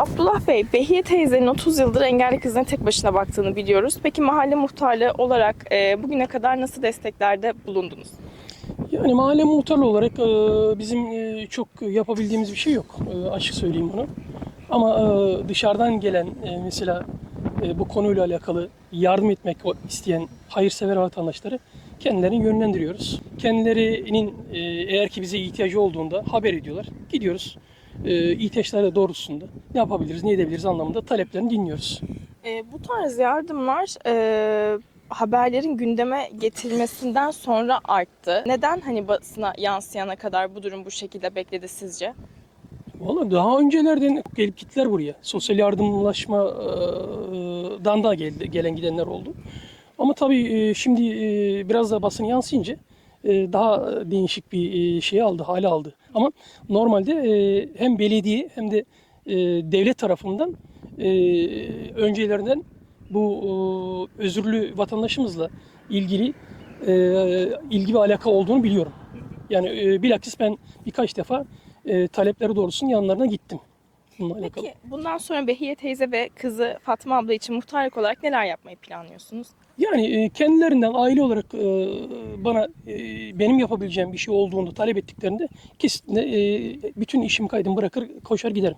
Abdullah Bey, Behiye teyzenin 30 yıldır engelli kızına tek başına baktığını biliyoruz. Peki mahalle muhtarlığı olarak e, bugüne kadar nasıl desteklerde bulundunuz? Yani mahalle muhtarı olarak e, bizim e, çok yapabildiğimiz bir şey yok. E, açık söyleyeyim bunu. Ama e, dışarıdan gelen e, mesela e, bu konuyla alakalı yardım etmek isteyen hayırsever vatandaşları kendilerini yönlendiriyoruz. Kendilerinin e, eğer ki bize ihtiyacı olduğunda haber ediyorlar. Gidiyoruz. E, ihtiyaçları doğrultusunda ne yapabiliriz, ne edebiliriz anlamında taleplerini dinliyoruz. E, bu tarz yardımlar e, haberlerin gündeme getirilmesinden sonra arttı. Neden hani basına yansıyana kadar bu durum bu şekilde bekledi sizce? Valla daha öncelerden gelip gittiler buraya. Sosyal yardımlaşmadan da geldi, gelen gidenler oldu. Ama tabii e, şimdi e, biraz da basın yansıyınca daha değişik bir e, şey aldı, hale aldı. Ama normalde e, hem belediye hem de e, devlet tarafından e, öncelerinden bu e, özürlü vatandaşımızla ilgili e, ilgi ve alaka olduğunu biliyorum. Yani e, bilakis ben birkaç defa e, talepleri doğrultusunda yanlarına gittim. Bununla alakalı. Peki bundan sonra Behiye teyze ve kızı Fatma abla için muhtarlık olarak neler yapmayı planlıyorsunuz? Yani e, kendilerinden aile olarak e, bana e, benim yapabileceğim bir şey olduğunu talep ettiklerinde kesinlikle bütün işim kaydım bırakır koşar giderim.